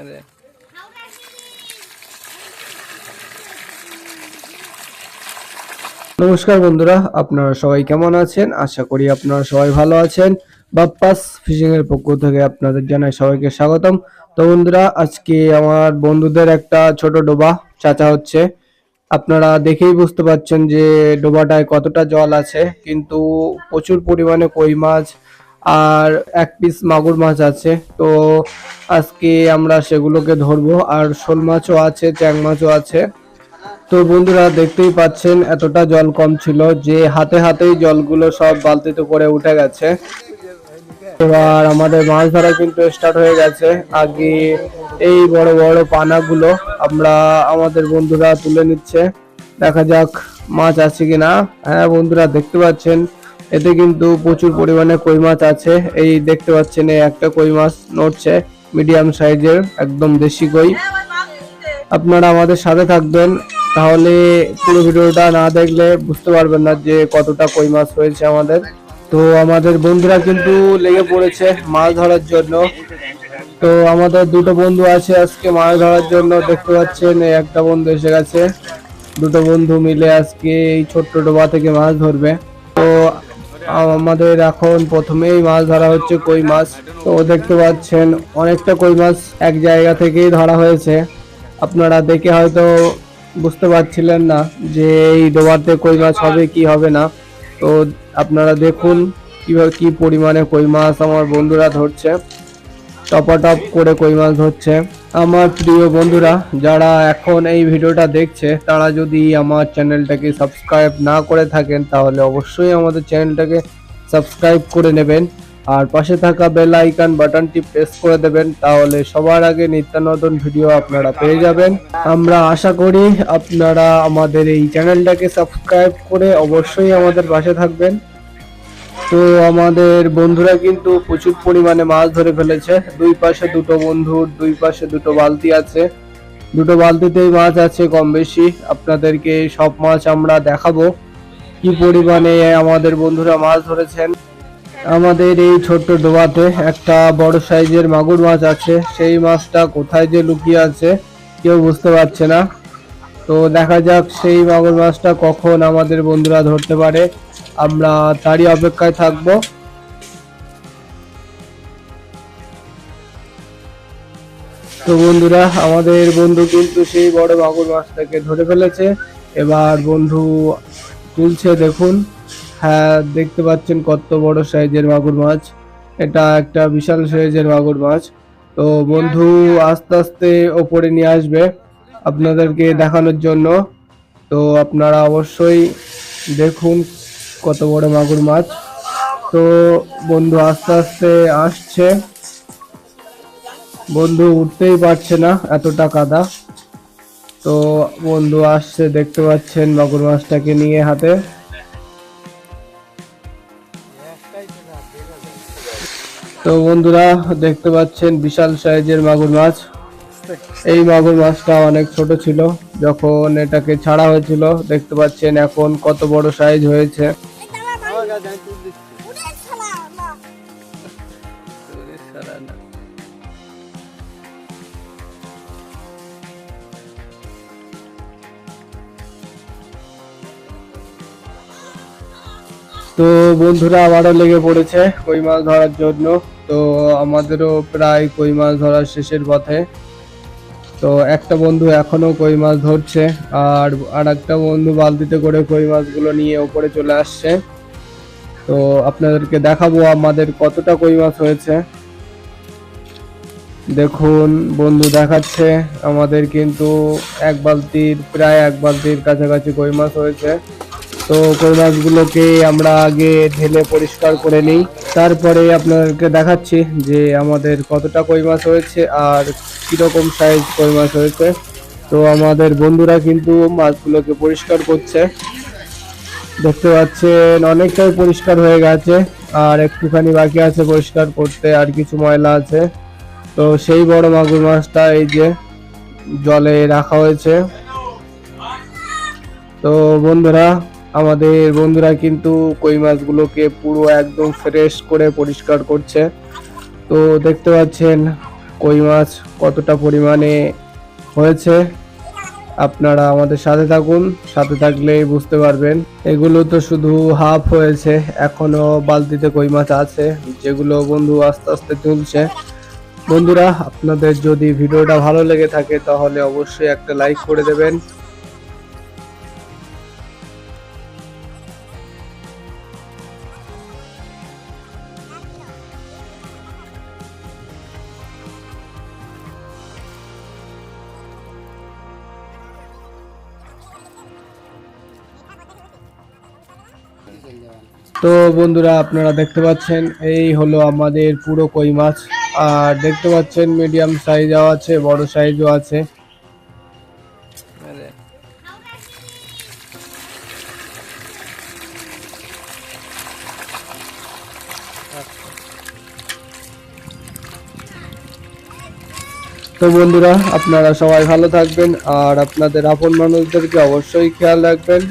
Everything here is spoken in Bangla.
আরে নমস্কার বন্ধুরা, আপনারা সবাই কেমন আছেন? আশা করি আপনারা সবাই ভালো আছেন। বাপ্পাস ফিশিং এর পক্ষ থেকে আপনাদের জানাই সবাইকে স্বাগতম। তো বন্ধুরা, আজকে আমার বন্ধুদের একটা ছোট ডোবা চাচা হচ্ছে। আপনারা দেখেই বুঝতে পারছেন যে ডোবাটায় কতটা জল আছে, কিন্তু প্রচুর পরিমাণে কই মাছ আর এক পিস মাগুর মাছ আছে। তো আজকে আমরা সেগুলোকে ধরবো। আর শোল মাছও আছে, চ্যাং মাছও আছে। তো বন্ধুরা, দেখতেই পাচ্ছেন, এতটা জল কম ছিল যে হাতে হাতেই জলগুলো সব বালতিতে করে উঠে গেছে। এবার আমাদের মাছ ধরা কিন্তু স্টার্ট হয়ে গেছে। আগে এই বড় বড় পানাগুলো আমরা, আমাদের বন্ধুরা তুলে নিচ্ছে। দেখা যাক মাছ আছে কিনা। হ্যাঁ বন্ধুরা, দেখতে পাচ্ছেন এতে কিন্তু প্রচুর পরিমাণে কই মাছ আছে। এই দেখতে পাচ্ছেন, এই একটা কই মাছ নড়ছে মিডিয়াম সাইজের, একদম দেশি কই। আপনারা আমাদের সাথে থাকবেন, তাহলে পুরো ভিডিওটা না দেখলে বুঝতে পারবেন না যে কতটা কই মাছ হয়েছে আমাদের। তো আমাদের বন্ধুরা কিন্তু লেগে পড়েছে মাছ ধরার জন্য। তো আমাদের দুটো বন্ধু আছে আজকে মাছ ধরার জন্য, দেখতে পাচ্ছেন একটা বন্ধু এসে গেছে। দুটো বন্ধু মিলে আজকে এই ছোট্ট ডোবা থেকে মাছ ধরবে। তো আমাদের এখন প্রথমেই মাছ ধরা হচ্ছে কই মাছ। তো দেখতে পাচ্ছেন, অনেকটা কই মাছ এক জায়গা থেকেই ধরা হয়েছে। আপনারা দেখে হয়তো বুঝতে পারছিলেন না যে এই ডোবাতে কই মাছ হবে, কি হবে না। তো আপনারা দেখুন কীভাবে কি পরিমাণে কই মাছ আমার বন্ধুরা ধরছে। টপাটপ করে কই মাছ ধরছে। আমার প্রিয় বন্ধুরা, যারা এখন এই ভিডিওটা দেখছে, তারা যদি আমার চ্যানেলটাকে সাবস্ক্রাইব না করে থাকেন, তাহলে অবশ্যই আমাদের চ্যানেলটাকে সাবস্ক্রাইব করে নেবেন। আর পাশে থাকা বেল আইকন বাটনটি প্রেস করে দেবেন, তাহলে সবার আগে নিত্য নতুন ভিডিও আপনারা পেয়ে যাবেন। আমরা আশা করি আপনারা আমাদের এই চ্যানেলটাকে সাবস্ক্রাইব করে অবশ্যই আমাদের পাশে থাকবেন। তো আমাদের বন্ধুরা কিন্তু প্রচুর পরিমাণে মাছ ধরে ফেলেছে। দুই পাশে দুটো বন্ধুর দুই পাশে দুটো বালতি আছে। দুটো বালতিতেই মাছ আছে কম বেশি। আপনাদেরকে সব মাছ আমরা দেখাবো। কি পরিমাণে আমাদের বন্ধুরা মাছ ধরেছেন। আমাদের এই ছোট্ট ডোবাতে একটা বড় সাইজের মাগুর মাছ আছে। সেই মাছটা কোথায় যে লুকিয়ে আছে কেউ বুঝতে পারছে না। তো দেখা যাক সেই মাগুর মাছটা কখন আমাদের বন্ধুরা ধরতে পারে। আমরা তারই অপেক্ষায় থাকব। তো বন্ধুরা, আমাদের বন্ধু কিন্তু সেই বড় মাগুর মাছটাকে ধরে ফেলেছে। এবার বন্ধু তুলছে, দেখুন। হ্যাঁ দেখতে পাচ্ছেন কত বড় সাইজের মাগুর মাছ। এটা একটা বিশাল সাইজের মাগুর মাছ। তো বন্ধু আস্তে আস্তে ওপরে নিয়ে আসবে আপনাদেরকে দেখানোর জন্য। তো আপনারা অবশ্যই দেখুন কত বড় মাগুর মাছ। তো বন্ধু আস্তে আস্তে আসছে। বন্ধু উঠতেই পারছে না এতটা কাদা। তো বন্ধু আসছে, দেখতে পাচ্ছেন মাগুর মাছটাকে নিয়ে হাতে। তো বন্ধুরা দেখতে পাচ্ছেন বিশাল সাইজের মাগুর মাছ। এই মাগুর মাছটা অনেক ছোট ছিল, যখন এটাকে ছাড়া হয়েছিল, দেখতে পাচ্ছেন এখন কত বড় সাইজ হয়েছে। তো বন্ধুরা আবারও লেগে পড়েছে কই মাছ ধরার জন্য। তো আমাদেরও প্রায় কই মাছ ধরার শেষের পথে। তো একটা বন্ধু এখনও কই মাছ ধরছে আর আর একটা বন্ধু বালতিতে করে কই মাছগুলো নিয়ে ওপরে চলে আসছে। তো আপনাদেরকে দেখাবো আমাদের কতটা কই মাছ হয়েছে। দেখুন, বন্ধু দেখাচ্ছে, আমাদের কিন্তু এক বালতির, প্রায় এক বালতির কাছাকাছি কই মাছ হয়েছে। তো কই মাছগুলোকে আমরা আগে ঢেলে পরিষ্কার করে নিই। তারপরে আপনাদেরকে দেখাচ্ছি যে আমাদের কতটা কই মাছ হয়েছে আর কীরকম সাইজ কই মাছ হয়েছে। তো আমাদের বন্ধুরা কিন্তু মাছগুলোকে পরিষ্কার করছে। দেখতে পাচ্ছেন, অনেকটাই পরিষ্কার হয়ে গেছে। আর একটুখানি বাকি আছে পরিষ্কার করতে, আর কিছু ময়লা আছে। তো সেই বড় মাগুর মাছটা এই যে জলে রাখা হয়েছে। তো বন্ধুরা, আমাদের বন্ধুরা কিন্তু কই মাছগুলোকে পুরো একদম ফ্রেশ করে পরিষ্কার করছে। তো দেখতে পাচ্ছেন কই মাছ কতটা পরিমাণে হয়েছে। আপনারা আমাদের সাথে থাকুন, সাথে থাকলেই বুঝতে পারবেন। এগুলো তো শুধু হাফ হয়েছে এখনও বালতিতে কই মাছ আছে, যেগুলো বন্ধু আস্তে আস্তে তুলছে। বন্ধুরা, আপনাদের যদি ভিডিওটা ভালো লেগে থাকে, তাহলে অবশ্যই একটা লাইক করে দেবেন। তো বন্ধুরা, আপনারা দেখতে পাচ্ছেন, এই হলো আমাদের পুরো কই মাছ। আর দেখতে পাচ্ছেন মিডিয়াম সাইজও আছে, বড় সাইজও আছে। তো বন্ধুরা, আপনারা সবাই ভালো থাকবেন, আর আপনাদের আপন মানুষদেরকে অবশ্যই খেয়াল রাখবেন।